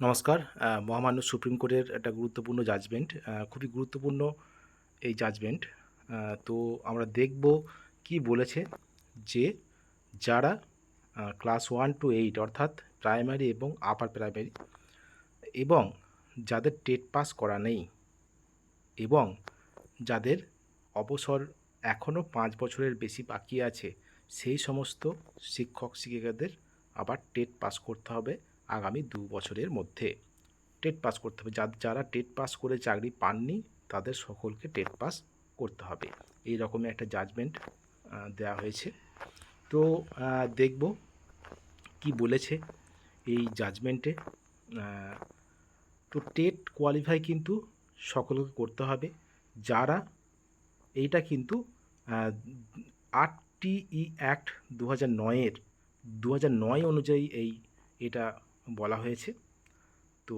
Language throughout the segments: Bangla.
নমস্কার মহামান্য সুপ্রিম কোর্টের একটা গুরুত্বপূর্ণ জাজমেন্ট খুবই গুরুত্বপূর্ণ এই জাজমেন্ট তো আমরা দেখব কি বলেছে যে যারা ক্লাস ওয়ান টু এইট অর্থাৎ প্রাইমারি এবং আপার প্রাইমারি এবং যাদের টেট পাস করা নেই এবং যাদের অবসর এখনও পাঁচ বছরের বেশি বাকি আছে, সেই সমস্ত শিক্ষক শিক্ষিকাদের আবার টেট পাস করতে হবে। আগামী দু বছরের মধ্যে। টেট পাস করতে হবে। যারা টেট পাস করে চাকরি পাননি, তাদের সকলকে টেট পাস করতে হবে। এই রকমই একটা জাজমেন্ট দেওয়া হয়েছে। তো দেখব কি বলেছে এই জাজমেন্টে। তো টেট কোয়ালিফাই কিন্তু সকলকে করতে হবে। যারা, এইটা কিন্তু আটটি ই অ্যাক্ট দু হাজার নয়ের দু হাজার নয় অনুযায়ী এই, এটা বলা হয়েছে। তো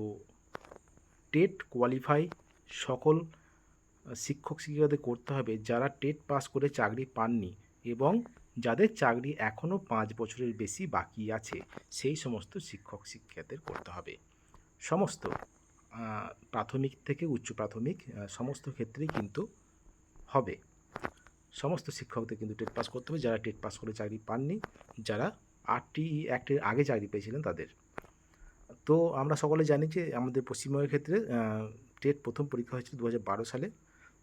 টেট কোয়ালিফাই সকল শিক্ষক শিক্ষিকাদের করতে হবে যারা টেট পাস করে চাকরি পাননি এবং যাদের চাকরি এখনও পাঁচ বছরের বেশি বাকি আছে, সেই সমস্ত শিক্ষক শিক্ষিকাদের করতে হবে। সমস্ত প্রাথমিক থেকে উচ্চ প্রাথমিক সমস্ত ক্ষেত্রেই কিন্তু হবে। সমস্ত শিক্ষকদের কিন্তু টেট পাস করতে হবে, যারা টেট পাস করে চাকরি পাননি, যারা আরটিই অ্যাক্টের আগে চাকরি পেয়েছিলেন তাদের। তো আমরা সকলে জানি যে আমাদের পশ্চিমবঙ্গের ক্ষেত্রে টেট প্রথম পরীক্ষা হয়েছিল দু সালে।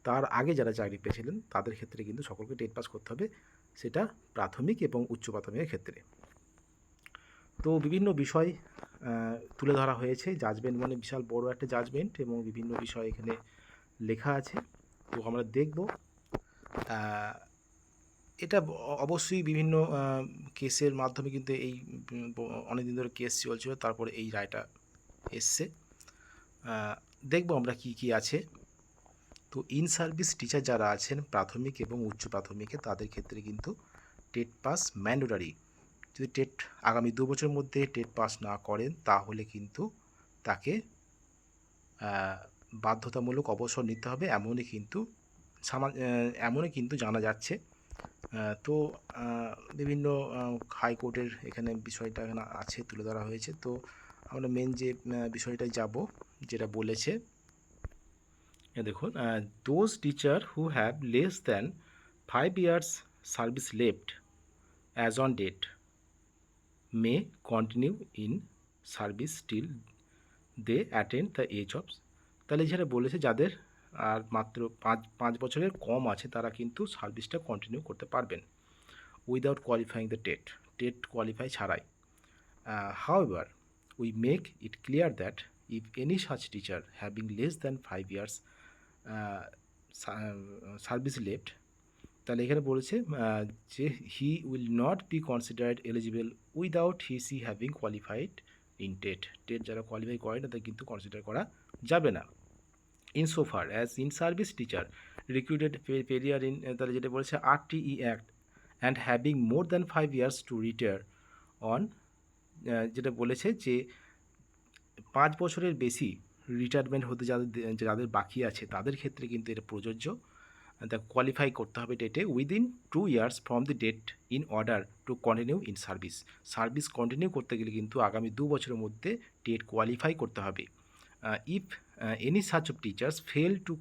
তার আগে যারা চাকরি পেয়েছিলেন, তাদের ক্ষেত্রে কিন্তু সকলকে টেট পাস করতে হবে। সেটা প্রাথমিক এবং উচ্চ প্রাথমিকের ক্ষেত্রে। তো বিভিন্ন বিষয় তুলে ধরা হয়েছে। জাজমেন্ট মানে বিশাল বড় একটা জাজমেন্ট এবং বিভিন্ন বিষয় এখানে লেখা আছে। তো আমরা দেখব এটা অবশ্যই বিভিন্ন কেসের মাধ্যমে কিন্তু এই অনেক দিন ধরে কেস চলছিল, তারপরে এই রায়টা এসছে। দেখব আমরা কি কি আছে। তো ইন সার্ভিস টিচার যারা আছেন, প্রাথমিক এবং উচ্চ প্রাথমিকে, তাদের ক্ষেত্রে কিন্তু টেট পাস ম্যান্ডেটারি। যদি টেট আগামী দু বছরের মধ্যে টেট পাস না করেন, তাহলে কিন্তু তাকে বাধ্যতামূলক অবসর নিতে হবে। এমনই কিন্তু এমনই কিন্তু জানা যাচ্ছে। তো বিভিন্ন হাইকোর্টের এখানে বিষয়টা এখানে আছে, তুলে ধরা হয়েছে। তো, আমরা মেন যে বিষয়টায় যাব, যেটা বলেছে দেখুন those teacher who have less than five years service left as on date may continue in service still they attend the age of তাহলে যেটা বলেছে, যাদের আর মাত্র পাঁচ পাঁচ বছরের কম আছে তারা কিন্তু সার্ভিসটা কন্টিনিউ করতে পারবেন without qualifying the TET TET qualify ছাড়াই। However we make it clear that if any such teacher having less than five years service left তাহলে এখানে বলেছে যে he will not be considered eligible without he she having qualified in TET TET যারা কোয়ালিফাই করে না, তাদের কিন্তু কনসিডার করা যাবে না। In so far as in service teacher recruited prior in তাহলে যেটা বলেছে R T E act and having more than five years to retire on যেটা বলেছে যে পাঁচ বছরের বেশি রিটায়ারমেন্ট হতে যাদের যাদের বাকি আছে, তাদের ক্ষেত্রে কিন্তু এটা প্রযোজ্য। তা কোয়ালিফাই করতে হবে ডেটে within two years from the date in order to continue in service service continue করতে গেলে কিন্তু আগামী দু বছরের মধ্যে ডেট কোয়ালিফাই করতে হবে। If any such of teachers fail to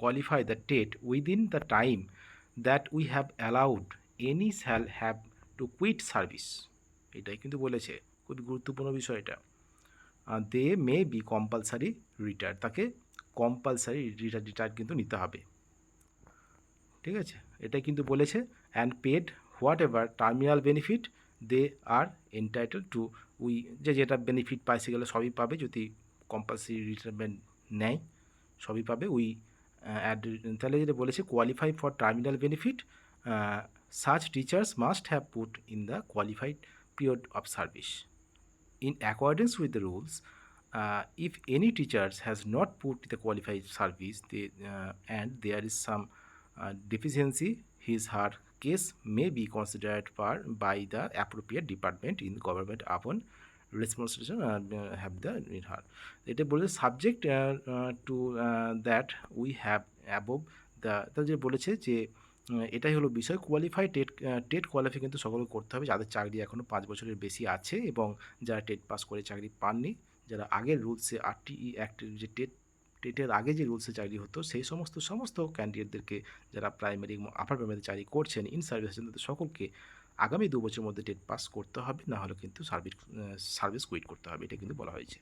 qualify the TET within the time that we have allowed any shall have to quit service এটাই কিন্তু বলেছে খুবই গুরুত্বপূর্ণ বিষয় এটা। They may be compulsory retire তাকে কম্পালসারি রিটায়ার রিটায়ার কিন্তু নিতে হবে। ঠিক আছে? এটাই কিন্তু বলেছে and paid whatever terminal benefit they are entitle to we, যে যেটা বেনিফিট পায় সেগুলো সবই পাবে যদি কম্পালসারি রিটায়ারমেন্ট নেয়, সবই পাবে। ওই অ্যাড তাহলে যেটা বলেছে qualify for terminal benefit such teachers must have put in the qualified period of service in accordance with the rules if any teachers has not put the qualified service they and there is some deficiency his her case may be considered far by the appropriate department in government upon responsibility have the the her এটা বলে subject to that we have above the যে বলেছে যে এটাই হলো বিষয়। কোয়ালিফাই টেট টেট কোয়ালিফাই কিন্তু সকলকে করতে হবে। যাদের চাকরি এখনও পাঁচ বছরের বেশি আছে এবং যারা টেট পাস করে চাকরি পাননি, যারা আগের রুলসে আরটিই অ্যাক্টের যে টেট, টেটের আগে যে রুলসে চাকরি হতো, সেই সমস্ত সমস্ত ক্যান্ডিডেটদেরকে যারা প্রাইমারি এবং আপার প্রাইমারি চাকরি করছেন ইন সার্ভিস তাদের সকলকে আগামী দু বছরের মধ্যে টেট পাস করতে হবে, না হলে কিন্তু সার্ভিস সার্ভিস কুইট করতে হবে, এটা কিন্তু বলা হয়েছে।